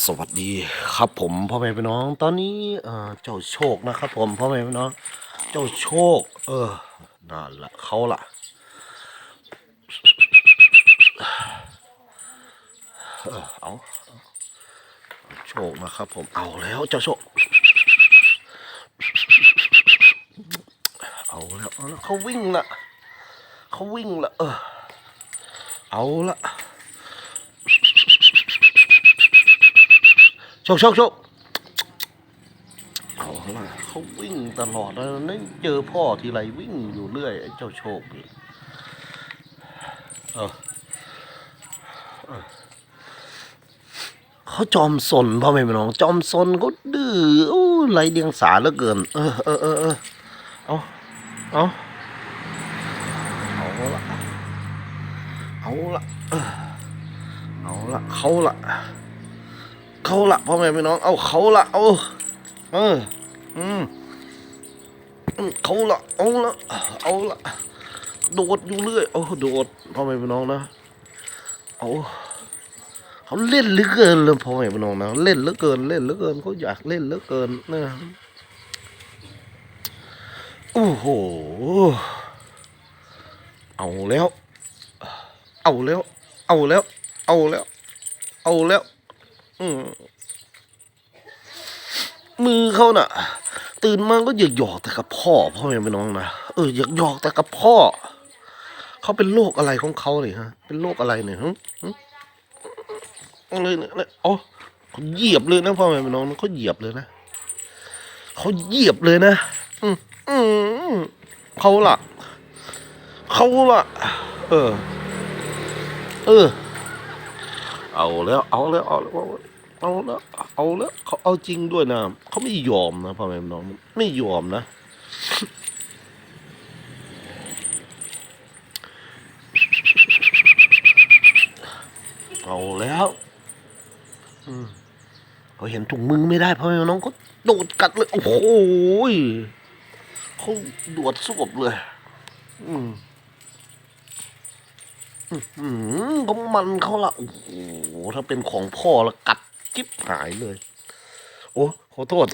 สวัสดีครับผมพ่อแม่พี่น้อง ตอนนี้เจ้าโชคนะครับ ผมพ่อแม่พี่น้อง เจ้าโชค เออนั่นละเขาละเออเอาโชคนะครับ ผมเอาแล้วเจ้าโชคเอาแล้วเอาแล้วเขาวิ่งละเขาวิ่งละเออเอาละ โชคโชคโชคเอาละเขาวิ่งตลอดแล้วนี่เจอพ่อทีไรวิ่งอยู่เรื่อยไอ้เจ้าโชคนี่เออเขาจอมสนพ่อแม่พี่น้อง จอมสนเขาดื้ออู้ไรเดียงสาเหลือเกิน เออเออเออเออเอาเอาเอาละเอาละเออเอาละเขาละ เขาละพ่อแม่พี่น้อง เอาเขาละเอาเออ อืมอืมเขาละเอาละเอาละโดดอยู่เรื่อยโอ้โดดพ่อแม่พี่น้องนะ เอาเขาเล่นเหลือเกินเลยพ่อแม่พี่น้องนะเล่นเหลือเกิน เล่นเหลือเกินเขาอยากเล่นเหลือเกินนะโอ้โห เอาแล้ว เอาแล้ว เอาแล้ว เอาแล้ว เอาแล้ว มือเขาน่ะ ตื่นมาก็อยากหยอกแต่กับพ่อพ่อแม่พี่น้องนะเอออยากหยอกแต่กับพ่อเขาเป็นโรคอะไรของเขาเนี่ยฮะ เป็นโรคอะไรเนี่ยฮะฮะอะไรเนี่ยอ๋อเขาเหยียบเลยนะพ่อแม่พี่น้องเขาเหยียบเลยนะเขาเหยียบเลยนะอืมอืมเขาล่ะเขาล่ะเออ เออ เอาแล้วเอาแล้วเอาแล้วเอาแล้วเอาแล้วเขาเอาจริงด้วยนะเขาไม่ยอมนะพ่อแม่น้องไม่ยอมนะเอาแล้วเขาเห็นถุงมือไม่ได้พ่อแม่น้องเขาโดดกัดเลย โอ้โหเขาดวดสวบเลย อืม อืมก็มันเขาละโอ้โหถ้าเป็นของพ่อละกัดจิ๊บหายเลย โอ้ขอโทษ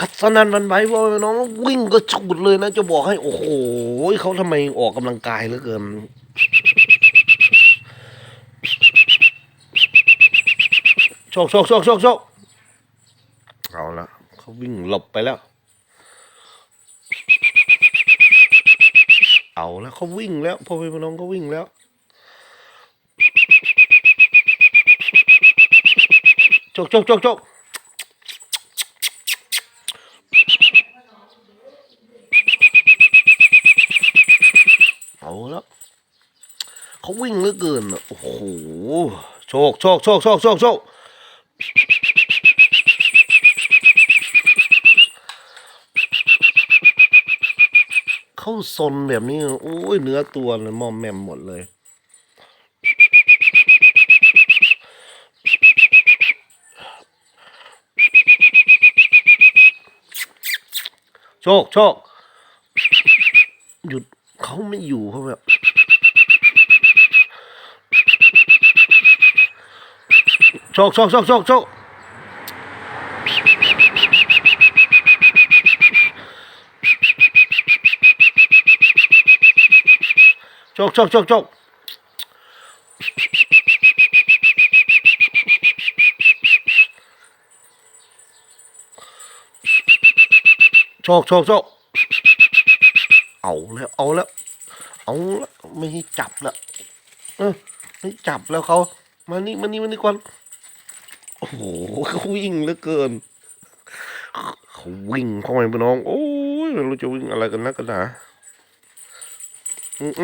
กัดสนันวันไหวว่าน้องวิ่งก็ฉุดเลยนะจะบอกให้ โอ้โหเขาทำไมออกกำลังกายเหลือเกินโชคโชคโชคโชคโชคเอาละเขาวิ่งหลบไปแล้ว เขาวิ่งแล้วพ่อพี่น้องก็วิ่งแล้วโจกโจกโจกโจกเอาแล้วเขาวิ่งเหลือเกินโอ้โหโชคโชคโชคโชคโชคโชค เข้าซนแบบนี้โอ้ยเนื้อตัวเลยมอมแมมหมดเลย โชคโชคหยุดเขาไม่อยู่เขาแบบโชคโชคโชคโชคโชค โชคโชคโชคโชคโชคโชคโชคเอาแล้วเอาแล้วเอาแล้วไม่จับแล้วเออไม่จับแล้วเขามานี่มานี่มานี่ก่อนโอ้โหเขาวิ่งเหลือเกินเขาวิ่งเข้าไปพี่น้อง โอ้ยไม่รู้จะวิ่งอะไรกันนักกันหนา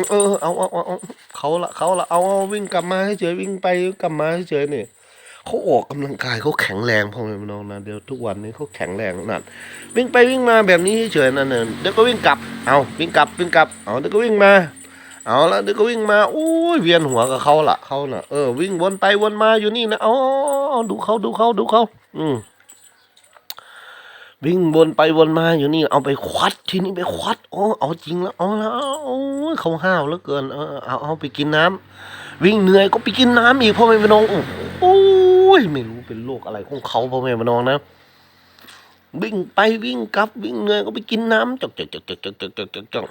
เออเอาเอาเอาเขาละเขาละเอาเอาวิ่งกลับมาเฉยวิ่งไปกลับมาเฉยเนี่ยเขาออกกำลังกายเขาแข็งแรงพ่อแม่น้องนะเดี๋ยวทุกวันนี้เขาแข็งแรงนั่นวิ่งไปวิ่งมาแบบนี้เฉยนั่นเองเดี๋ยวก็วิ่งกลับเอาวิ่งกลับวิ่งกลับเอาเดี๋ยวก็วิ่งมา เอาแล้วเดี๋ยวก็วิ่งมาโอ้ยเวียนหัวกับเขาละเขาน่ะเออวิ่งวนไปวนมาอยู่นี่นะอาเอาเอาดูเขาดูเขาดูเขาอืม วิ่งวนไปวนมาอยู่นี่ เอาไปควัดทีนี้ไปควัดโอ้เอาจริงแล้วเอาแล้วเขาห้าวเหลือเกิน เออเอาเอาไปกินน้ำวิ่งเหนื่อยก็ไปกินน้ำอีกพ่อแม่พี่น้องโอ้โหโอ้ยไม่รู้เป็นโรคอะไรของเขาพ่อแม่พี่น้องนะวิ่งไปวิ่งกลับวิ่งเหนื่อยก็ไปกินน้ำจกจกจกจกจกจกจกจกจก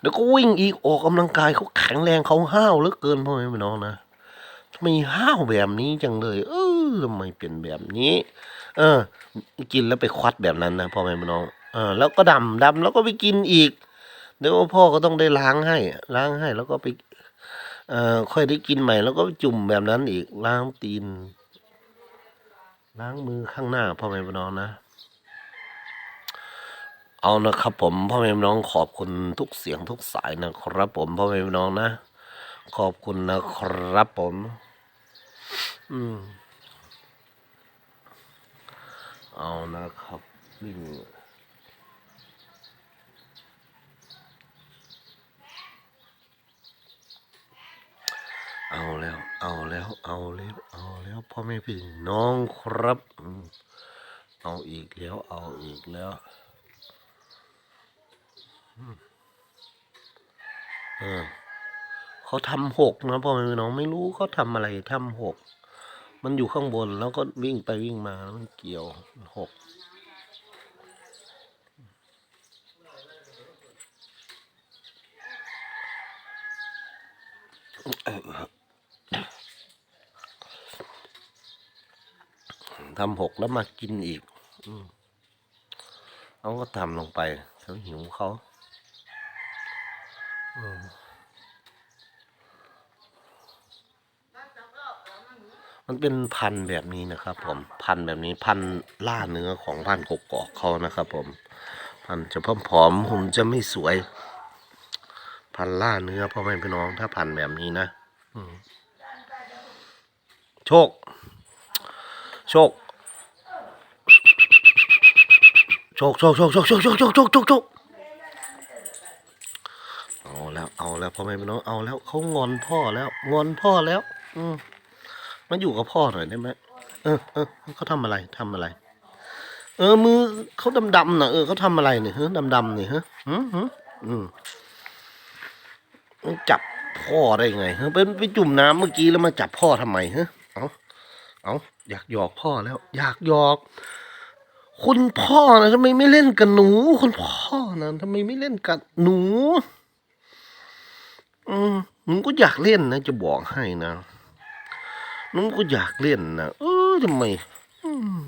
แล้วก็วิ่งอีกออกกำลังกายเขาแข็งแรงเขาห้าวเหลือเกินพ่อแม่พี่น้องนะทำไมห้าวแบบนี้จังเลย เออทำไมเป็นแบบนี้ เออ กินแล้วไปควัดแบบนั้นนะพ่อแม่พี่น้องเออแล้วก็ดำดำแล้วก็ไปกินอีก เดี๋ยวพ่อก็ต้องได้ล้างให้ ล้างให้แล้วก็ไปเอ่อค่อยได้กินใหม่แล้วก็จุ่มแบบนั้นอีกล้างตีน ล้างมือข้างหน้าพ่อแม่พี่น้องนะเอานะครับผมพ่อแม่พี่น้องขอบคุณทุกเสียงทุกสายนะครับผมพ่อแม่พี่น้องนะ ขอบคุณนะครับผม อืม เอานะครับวิ่งเอาแล้ว เอาแล้ว เอาแล้ว เอาแล้วพ่อแม่พี่น้องครับ เอาอีกแล้ว เอาอีกแล้วเออเขาทำหกนะพ่อแม่พี่น้องไม่รู้เขาทำอะไรทำหก มันอยู่ข้างบนแล้วก็วิ่งไปวิ่งมาแล้วมันเกี่ยวหกทำหกแล้วมากินอีกอเขาก็ทำลงไปเขาหิวเขา มันเป็นพันธุ์แบบนี้นะครับ ผมพันธุ์แบบนี้พันธุ์ล่าเนื้อของพันธุ์กกอกเขานะครับ ผมพันธุ์จะผอมๆหุ่นจะไม่สวย พันธุ์ล่าเนื้อพ่อแม่พี่น้องถ้าพันธุ์แบบนี้นะโชค โชคโชคโชคโชคโชคโชคโชคโชคโชคโชคโชคเอาแล้วเอาแล้วพ่อแม่พี่น้องเอาแล้วเขางอนพ่อแล้ว งอนพ่อแล้ว อืม มาอยู่กับพ่อหน่อยได้ไหมเออเออเขาทำอะไรทำอะไร เออ มือเขาดำดำๆนะเออเขาทำอะไรเนี่ยเฮ้ดำดำๆเนี่ยเฮ้อืมอืมอืมจับพ่อได้ไงเฮ้เป็นไปจุ่มน้ำเมื่อกี้แล้วมาจับพ่อทำไมเฮ้เอาเอาอยากหยอกพ่อแล้ว อยากหยอก คุณพ่อนะทำไมไม่เล่นกับหนู คุณพ่อนะทำไมไม่เล่นกับหนู อืมหนูก็อยากเล่นนะ จะบอกให้นะ หนูก็อยากเล่นนะเออทำไม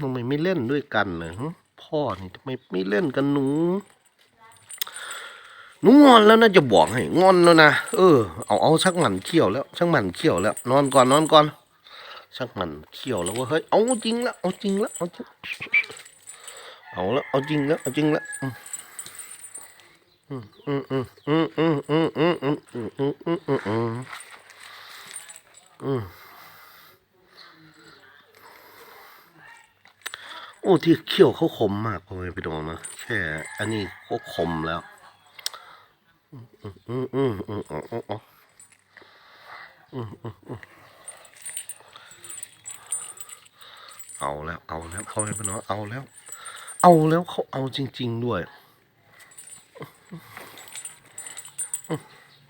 ทำไมไม่เล่นด้วยกันนะฮะพ่อนี่ทำไมไม่เล่นกับหนูหนูงอนแล้วนะจะบอกให้งอนแล้วนะเออเอาเอาชักหมันเขี้ยวแล้วชักหมันเขี้ยวแล้ว นอนก่อนนอนก่อนชักหมันเขี้ยวแล้วเว่าเฮ้ยเอาจริงแล้วเอาจริงแล้วเอาจริงเอาละเอาจริงแล้วเอาจริงแล้วอืมอืมอืมอืมอืมอืมอืมอืมอืมอืมอืม โอ้ที่เขี้ยวเขาคมมากพลอแม่พี่น้องนะแค่อันนี้เขาคมแล้วอืมอืมอืมอืมอืมอืมเอาแล้วเอาแล้วพ่อแม่พี่น้องเอาแล้ว เอาแล้วเขาเอาจริง ๆด้วย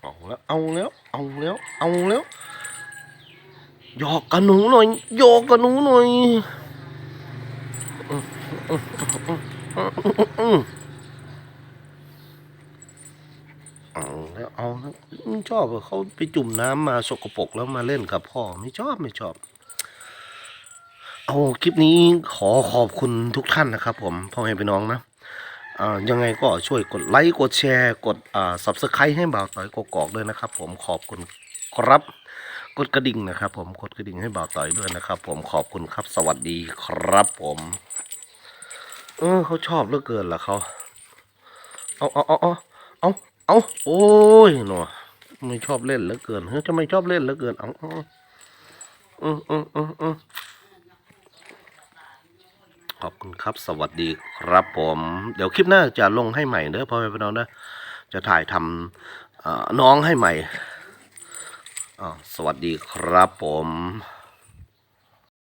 เอาแล้วเอาแล้วเอาแล้วเอาแล้วหยอกกระหนูหน่อยหยอกกระหนูหน่อย เอาแล้วเอาแล้วชอบเขาไปจุ่มน้ำมาสกปรกแล้วมาเล่นกับพ่อไม่ชอบไม่ชอบ เอาคลิปนี้ขอขอบคุณทุกท่านนะครับ ผมพ่อแม่พี่น้องนะยังไงก็ช่วยกดไลค์กดแชร์กดอ่า subscribe ให้บ่าวต่อยกกอกด้วยนะครับ ผมขอบคุณครับ กดกระดิ่งนะครับ ผมกดกระดิ่งให้บ่าวต่อยด้วยนะครับ ผมขอบคุณครับสวัสดีครับผม เออ เขาชอบเหลือเกินล่ะเขา เอาเอาเอาเอาเอาเอาโอ้ยหนอไม่ชอบเล่นเหลือเกินเฮ้ยจะไม่ชอบเล่นเหลือเกิน เอาเอาอืมอืมอืมอืมขอบคุณครับสวัสดีครับผม เดี๋ยวคลิปหน้าจะลงให้ใหม่เด้อพ่อแม่พี่น้องนะจะถ่ายทำน้องให้ใหม่สวัสดีครับผม